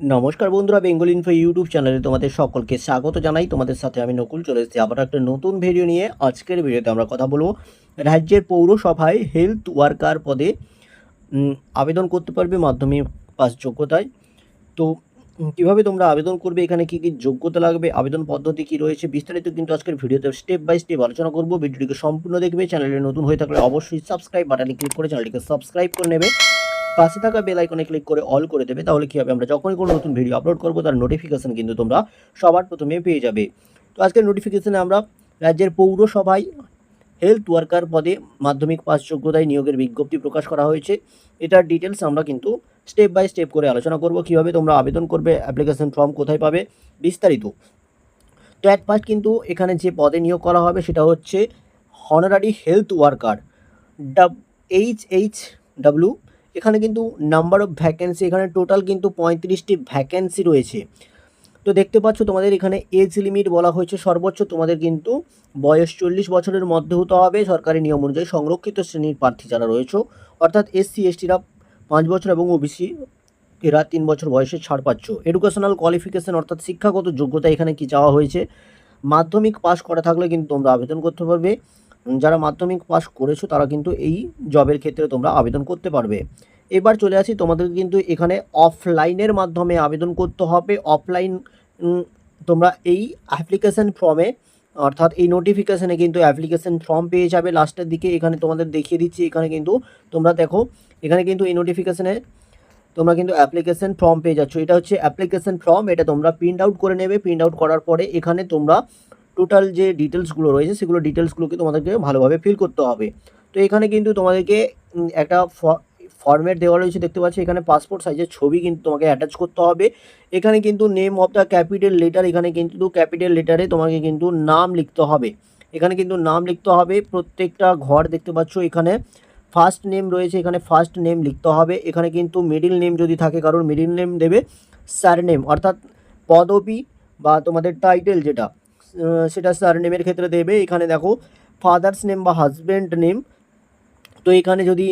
নমস্কার বন্ধুরা, Bengal info YouTube চ্যানেলে তোমাদের সকলকে স্বাগত জানাই। তোমাদের সাথে আমি নকুল, চলে এসেছি আবার একটা নতুন ভিডিও নিয়ে। আজকের ভিডিওতে আমরা কথা বলব রাজ্যের পৌরসভায় হেলথ ওয়ার্কার পদে আবেদন করতে পারবে মাধ্যমিক পাস যোগ্যতায়। তো কীভাবে তোমরা আবেদন করবে, এখানে কি কি যোগ্যতা লাগবে, আবেদন পদ্ধতি কি রয়েছে, বিস্তারিত কিন্তু আজকের ভিডিওতে স্টেপ বাই স্টেপ আলোচনা করব। ভিডিওটিকে সম্পূর্ণ দেখবে, চ্যানেলে নতুন হয়ে থাকলে অবশ্যই সাবস্ক্রাইব বাটনে ক্লিক করে চ্যানেলটিকে সাবস্ক্রাইব করে নেবে। পাশে থাকা বেল আইকনে ক্লিক করে অল করে দেবে, তাহলে কি হবে? আমরা যখনই কোনো নতুন ভিডিও আপলোড করব, তার নোটিফিকেশান কিন্তু তোমরা সবার প্রথমে পেয়ে যাবে। তো আজকের নোটিফিকেশনে আমরা রাজ্যের পৌরসভায় হেলথ ওয়ার্কার পদে মাধ্যমিক পাস যোগ্যতায় নিয়োগের বিজ্ঞপ্তি প্রকাশ করা হয়েছে। এটার ডিটেলস আমরা কিন্তু স্টেপ বাই স্টেপ করে আলোচনা করব, কীভাবে তোমরা আবেদন করবে অ্যাপ্লিকেশন ফর্ম কোথায় পাবে, বিস্তারিত। তো এক পাশ কিন্তু এখানে যে পদে নিয়োগ করা হবে, সেটা হচ্ছে হনারারি হেলথ ওয়ার্কার ডাব এইচ এইচ ডাব্লিউ এখানে কিন্তু নাম্বার অফ ভ্যাকেন্সি এখানে টোটাল কিন্তু পঁয়ত্রিশটি ভ্যাকেন্সি রয়েছে। তো দেখতে পাচ্ছ তোমাদের এখানে এজ লিমিট বলা হয়েছে সর্বোচ্চ, তোমাদের কিন্তু বয়স চল্লিশ বছরের মধ্যে হতে হবে, সরকারি নিয়ম অনুযায়ী সংরক্ষিত শ্রেণির প্রার্থী যারা রয়েছে, অর্থাৎ এসসি এসটিরা পাঁচ বছর এবং ওবিসি এরা তিন বছর বয়সে ছাড় পাচ্ছ। এডুকেশনাল কোয়ালিফিকেশন অর্থাৎ শিক্ষাগত যোগ্যতা এখানে কি চাওয়া হয়েছে? মাধ্যমিক পাস করা থাকলে কিন্তু তোমরা আবেদন করতে পারবে। যারা মাধ্যমিক পাস করেছ, তারা কিন্তু এই জবের ক্ষেত্রে তোমরা আবেদন করতে পারবে। এবার চলে আসি তোমাদের কিন্তু এখানে অফলাইনের মাধ্যমে আবেদন করতে হবে। অফলাইন তোমরা এই অ্যাপ্লিকেশান ফর্মে অর্থাৎ এই নোটিফিকেশানে কিন্তু অ্যাপ্লিকেশান ফর্ম পেয়ে যাবে। লাস্টের দিকে এখানে তোমাদের দেখিয়ে দিচ্ছি, এখানে কিন্তু তোমরা দেখো, এখানে কিন্তু এই নোটিফিকেশানে তোমরা কিন্তু অ্যাপ্লিকেশান ফর্ম পেয়ে যাচ্ছ। এটা হচ্ছে অ্যাপ্লিকেশান ফর্ম এটা তোমরা প্রিন্ট আউট করে নেবে। প্রিন্ট আউট করার পরে এখানে তোমরা টোটাল যে ডিটেলসগুলো রয়েছে, সেগুলো ডিটেলসগুলোকে তোমাদেরকে ভালোভাবে ফিল করতে হবে। তো এখানে কিন্তু তোমাদেরকে একটা ফর্মেট দেওয়া রয়েছে, দেখতে পাচ্ছ? এখানে পাসপোর্ট সাইজের ছবি কিন্তু তোমাকে অ্যাটাচ করতে হবে। এখানে কিন্তু name of the capital letter এখানে কিন্তু ক্যাপিটাল লেটারে তোমাকে কিন্তু নাম লিখতে হবে। এখানে কিন্তু নাম লিখতে হবে, প্রত্যেকটা ঘর দেখতে পাচ্ছ এখানে। ফার্স্ট নেম রয়েছে, এখানে ফার্স্ট নেম লিখতে হবে। এখানে কিন্তু মিডিল নেম যদি থাকে, কারোর মিডিল নেম দেবে স্যার নেম অর্থাৎ পদবি বা তোমাদের টাইটেল যেটা। সেটা স্যার নেমের ক্ষেত্রে দেবে। এখানে দেখো ফাদার্স নেম বা হাজব্যান্ড নেম তো এখানে যদি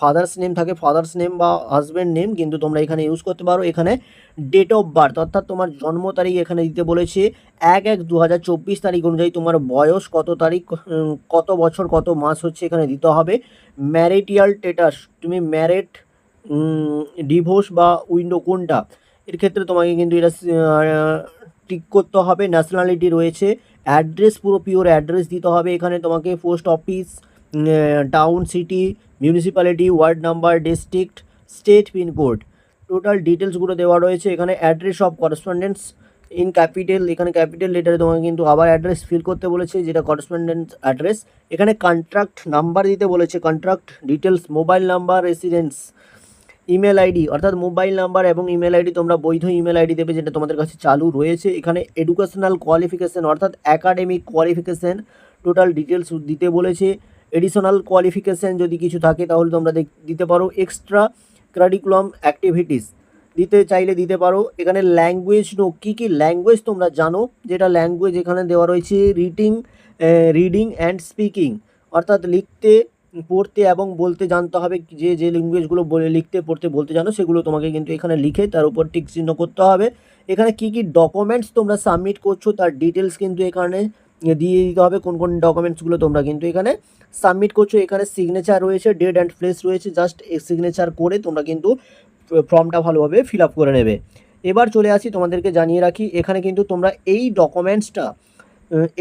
ফাদার্স নেম থাকে ফাদার্স নেম বা হাজব্যান্ড নেম কিন্তু তোমরা এখানে ইউজ করতে পারো। এখানে ডেট অফ বার্থ অর্থাৎ তোমার জন্ম তারিখ এখানে দিতে বলেছে, এক এক দু তারিখ অনুযায়ী তোমার বয়স কত তারিখ কত বছর, কত মাস হচ্ছে এখানে দিতে হবে। ম্যারিটিয়াল স্টেটাস তুমি ম্যারেট ডিভোর্স বা উইন্ডো কোনটা? এর ক্ষেত্রে তোমাকে কিন্তু এটা টিক করতে হবে ন্যাশনালিটি রয়েছে অ্যাড্রেস পুরো পিওর অ্যাড্রেস দিতে হবে, এখানে তোমাকে post office town city municipality ward number district state pin code total ডিটেলসগুলো দেওয়া রয়েছে, এখানে address of correspondence in capital এখানে ক্যাপিটাল লেটারে তোমাকে কিন্তু আবার অ্যাড্রেস ফিল করতে বলেছে, যেটা করেসপন্ডেন্স অ্যাড্রেস এখানে কন্ট্রাক্ট নাম্বার দিতে বলেছে contract details mobile number residence email ID অর্থাৎ মোবাইল নাম্বার এবং ইমেল আইডি তোমরা বৈধ ইমেল আইডি দেবে, যেটা তোমাদের কাছে চালু রয়েছে। এখানে এডুকেশনাল কোয়ালিফিকেশান অর্থাৎ অ্যাকাডেমিক কোয়ালিফিকেশান টোটাল ডিটেলস দিতে বলেছে। এডিশনাল কোয়ালিফিকেশান যদি কিছু থাকে, তাহলে তোমরা দিতে পারো। এক্সট্রা কারিকুলাম অ্যাক্টিভিটিস দিতে চাইলে দিতে পারো। এখানে ল্যাঙ্গুয়েজ নো কী কী ল্যাঙ্গুয়েজ তোমরা জানো? যেটা ল্যাঙ্গুয়েজ এখানে দেওয়া রয়েছে রিডিং রিডিং অ্যান্ড স্পিকিং অর্থাৎ লিখতে পড়তে এবং বলতে জানতে হবে যে যে ল্যাঙ্গুয়েজগুলো বলে লিখতে, পড়তে, বলতে জানো, সেগুলো তোমাকে কিন্তু এখানে লিখে তার উপর টিক চিহ্ন করতে হবে। এখানে কী কী ডকুমেন্টস তোমরা সাবমিট করছ তার ডিটেলস কিন্তু এখানে দিয়ে দিতে হবে, কোন কোন ডকুমেন্টসগুলো তোমরা কিন্তু এখানে সাবমিট করছ। এখানে সিগনেচার রয়েছে ডেট অ্যান্ড প্লেস রয়েছে জাস্ট সিগনেচার করে তোমরা কিন্তু ফর্মটা ভালোভাবে ফিল আপ করে নেবে। এবার চলে আসি তোমাদেরকে জানিয়ে রাখি, এখানে কিন্তু তোমরা এই ডকুমেন্টসটা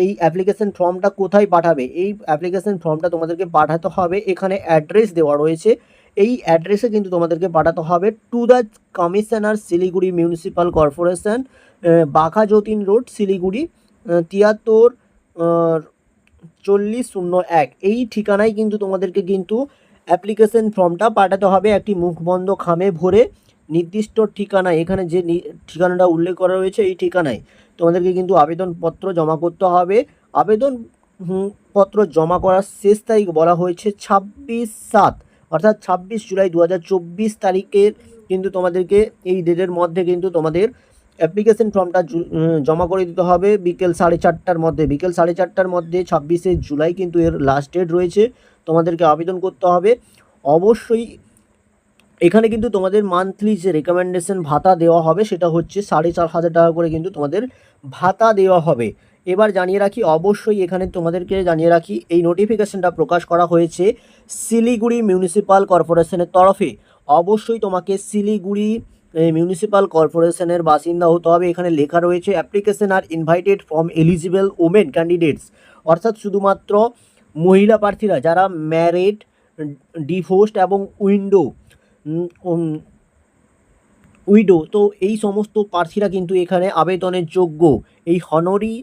এই অ্যাপ্লিকেশন ফর্মটা কোথায় পাঠাবে? এই অ্যাপ্লিকেশন ফর্মটা তোমাদেরকে পাঠাতে হবে, এখানে অ্যাড্রেস দেওয়া রয়েছে। এই অ্যাড্রেসে কিন্তু তোমাদেরকে পাঠাতে হবে to the commissioner Siliguri municipal corporation Bagha Jatin road Siliguri তিয়াত্তর চল্লিশ শূন্য এক। এই ঠিকানায় কিন্তু তোমাদেরকে কিন্তু অ্যাপ্লিকেশন ফর্মটা পাঠাতে হবে একটি মুখবন্ধ খামে ভরে। নির্দিষ্ট ঠিকানায়, এখানে যে ঠিকানাটা উল্লেখ করা রয়েছে, এই ঠিকানায় তোমাদেরকে কিন্তু আবেদনপত্র জমা করতে হবে। আবেদন পত্র জমা করার শেষ তারিখ বলা হয়েছে ছাব্বিশ সাত, অর্থাৎ ছাব্বিশ জুলাই দু হাজার চব্বিশ তারিখের কিন্তু তোমাদেরকে এই ডেটের মধ্যে কিন্তু তোমাদের অ্যাপ্লিকেশন ফর্মটা জমা করে দিতে হবে। বিকেল সাড়ে চারটার মধ্যে, বিকেল সাড়ে চারটার মধ্যে ছাব্বিশে জুলাই কিন্তু এর লাস্ট ডেট রয়েছে, তোমাদেরকে আবেদন করতে হবে। অবশ্যই এখানে কিন্তু তোমাদের মান্থলি যে রেকমেন্ডেশন ভাতা দেওয়া হবে, সেটা হচ্ছে সাড়ে চার হাজার টাকা করে কিন্তু তোমাদের ভাতা দেওয়া হবে। এবার জানিয়ে রাখি, অবশ্যই এখানে তোমাদেরকে জানিয়ে রাখি, এই নোটিফিকেশনটা প্রকাশ করা হয়েছে শিলিগুড়ি মিউনিসিপাল কর্পোরেশনের তরফে। অবশ্যই তোমাকে শিলিগুড়ি মিউনিসিপাল কর্পোরেশনের বাসিন্দা হতে হবে। এখানে লেখা রয়েছে application are invited from eligible women candidates অর্থাৎ শুধুমাত্র মহিলা প্রার্থীরা, যারা ম্যারিড ডিভোর্সড এবং উইন্ডো উইডো। তো এই সমস্ত প্রার্থীরা কিন্তু এখানে আবেদনের যোগ্য। এই হনরি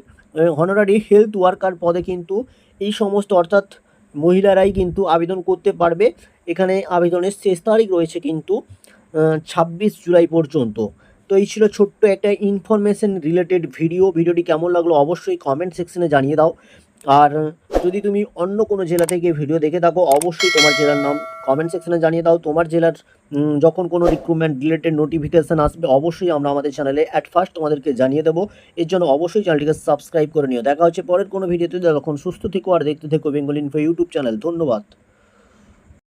হনরারি হেলথ ওয়ার্কার পদে কিন্তু এই সমস্ত অর্থাৎ মহিলারাই কিন্তু আবেদন করতে পারবে। এখানে আবেদনের শেষ তারিখ রয়েছে কিন্তু ছাব্বিশ জুলাই পর্যন্ত। তো এই ছিল ছোট্ট একটা ইনফরমেশন রিলেটেড ভিডিও ভিডিওটি কেমন লাগল অবশ্যই কমেন্ট সেকশনে জানিয়ে দাও। আর যদি তুমি অন্য কোনো জেলা থেকে ভিডিও দেখে থাকো, অবশ্যই তোমার জেলার নাম কমেন্ট সেকশানে জানিয়ে দাও। তোমার জেলার যখন কোনো রিক্রুটমেন্ট রিলেটেড নোটিফিকেশান আসবে, অবশ্যই আমরা আমাদের চ্যানেলে অ্যাট ফার্স্ট তোমাদেরকে জানিয়ে দেবো। এর জন্য অবশ্যই চ্যানেলটিকে সাবস্ক্রাইব করে নিও। দেখা হচ্ছে পরের কোনো ভিডিওতে তখন সুস্থ থেকো আর দেখতে থেকো বেঙ্গল ইনফো ইউটিউব চ্যানেল ধন্যবাদ।